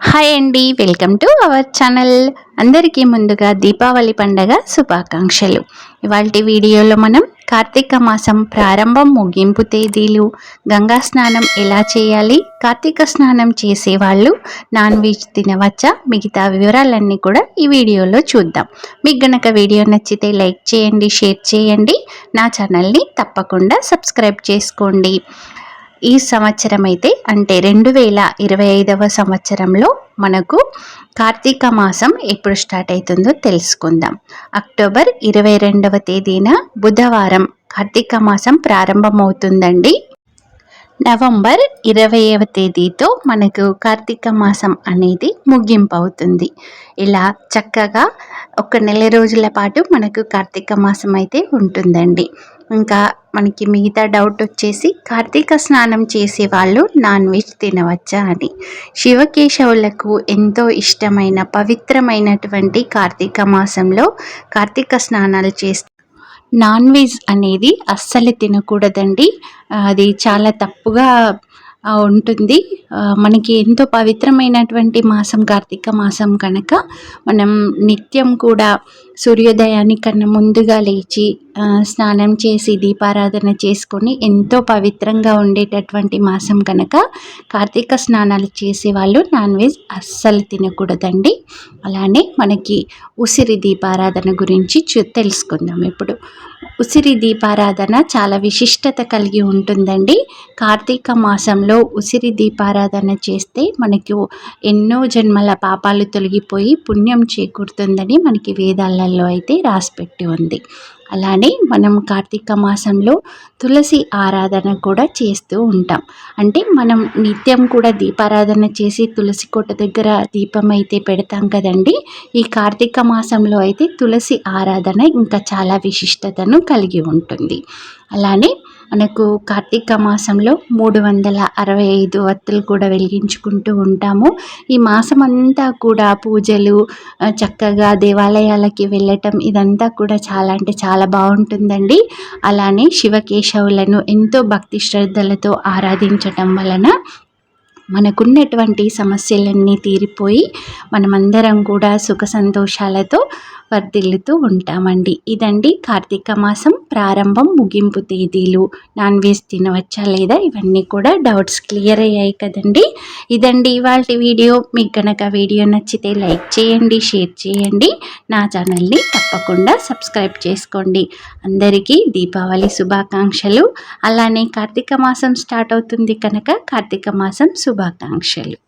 Hi అండి welcome to our channel. అందరికీ ముందుగా దీపావళి పండగ శుభాకాంక్షలు. ఇవాళ వీడియోలో మనం కార్తీక మాసం ప్రారంభం ముగింపు తేదీలు గంగా స్నానం ఎలా చేయాలి కార్తీక స్నానం చేసేవాళ్ళు నాన్ వెజ్ తినవచ్చా మిగతా వివరాలన్నీ కూడా ఈ వీడియోలో చూద్దాం. మీకు గనక వీడియో నచ్చితే లైక్ చేయండి షేర్ చేయండి. నా ఛానల్ని తప్పకుండా సబ్స్క్రైబ్ చేసుకోండి. ఈ సంవత్సరం అయితే అంటే రెండు వేల ఇరవై ఐదవ సంవత్సరంలో మనకు కార్తీక మాసం ఎప్పుడు స్టార్ట్ అవుతుందో తెలుసుకుందాం. అక్టోబర్ ఇరవై రెండవ తేదీన బుధవారం కార్తీక మాసం ప్రారంభమవుతుందండి. నవంబర్ ఇరవైవ తేదీతో మనకు కార్తీక మాసం అనేది ముగింపు అవుతుంది ఇలా చక్కగా ఒక నెల రోజుల పాటు మనకు కార్తీక మాసం అయితే ఉంటుందండి. ఇంకా మనకి మిగతా డౌట్ వచ్చేసి కార్తీక స్నానం చేసే వాళ్ళు నాన్ వెజ్ తినవచ్చా అని. శివకేశవులకు ఎంతో ఇష్టమైన పవిత్రమైనటువంటి కార్తీక మాసంలో కార్తీక స్నానాలు చేస్తే నాన్ వెజ్ అనేది అస్సలు తినకూడదండి. అది చాలా తప్పుగా ఉంటుంది. మనకి ఎంతో పవిత్రమైనటువంటి మాసం కార్తీక మాసం కనుక మనం నిత్యం కూడా సూర్యోదయానికన్నా ముందుగా లేచి స్నానం చేసి దీపారాధన చేసుకొని ఎంతో పవిత్రంగా ఉండేటటువంటి మాసం కనుక కార్తీక స్నానాలు చేసేవాళ్ళు నాన్ వెజ్ అస్సలు తినకూడదండి. అలానే మనకి ఉసిరి దీపారాధన గురించి చూ తెలుసుకుందాం ఇప్పుడు. ఉసిరి దీపారాధన చాలా విశిష్టత కలిగి ఉంటుందండి. కార్తీక మాసంలో ఉసిరి దీపారాధన చేస్తే మనకు ఎన్నో జన్మల పాపాలు తొలగిపోయి పుణ్యం చేకూరుతుందని మనకి వేదాలలో అయితే రాసిపెట్టి ఉంది. అలానే మనం కార్తీక మాసంలో తులసి ఆరాధన కూడా చేస్తూ ఉంటాం. అంటే మనం నిత్యం కూడా దీపారాధన చేసి తులసి కోట దగ్గర దీపం అయితే పెడతాం కదండి. ఈ కార్తీక మాసంలో అయితే తులసి ఆరాధన ఇంకా చాలా విశిష్టతను కలిగి ఉంటుంది. అలానే మనకు కార్తీక మాసంలో మూడు వందల అరవై ఐదు వత్తులు కూడా వెలిగించుకుంటూ ఉంటాము. ఈ మాసం అంతా కూడా పూజలు చక్కగా దేవాలయాలకి వెళ్ళటం ఇదంతా కూడా చాలా అంటే చాలా బాగుంటుందండి. అలానే శివకేశవులను ఎంతో భక్తి శ్రద్ధలతో ఆరాధించటం వలన మనకున్నటువంటి సమస్యలన్నీ తీరిపోయి మనమందరం కూడా సుఖ సంతోషాలతో వర్ధిల్లుతూ ఉంటామండి. ఇదండి కార్తీక మాసం ప్రారంభం ముగింపు తేదీలు. నాన్ వెజ్ తినవచ్చా లేదా ఇవన్నీ కూడా డౌట్స్ క్లియర్ అయ్యాయి కదండి. ఇదండి ఇవాళ వీడియో. మీకు కనుక వీడియో నచ్చితే లైక్ చేయండి షేర్ చేయండి. నా ఛానల్ని తప్పకుండా సబ్స్క్రైబ్ చేసుకోండి. అందరికీ దీపావళి శుభాకాంక్షలు. అలానే కార్తీక మాసం స్టార్ట్ అవుతుంది కనుక కార్తీక మాసం శుభాకాంక్షలు.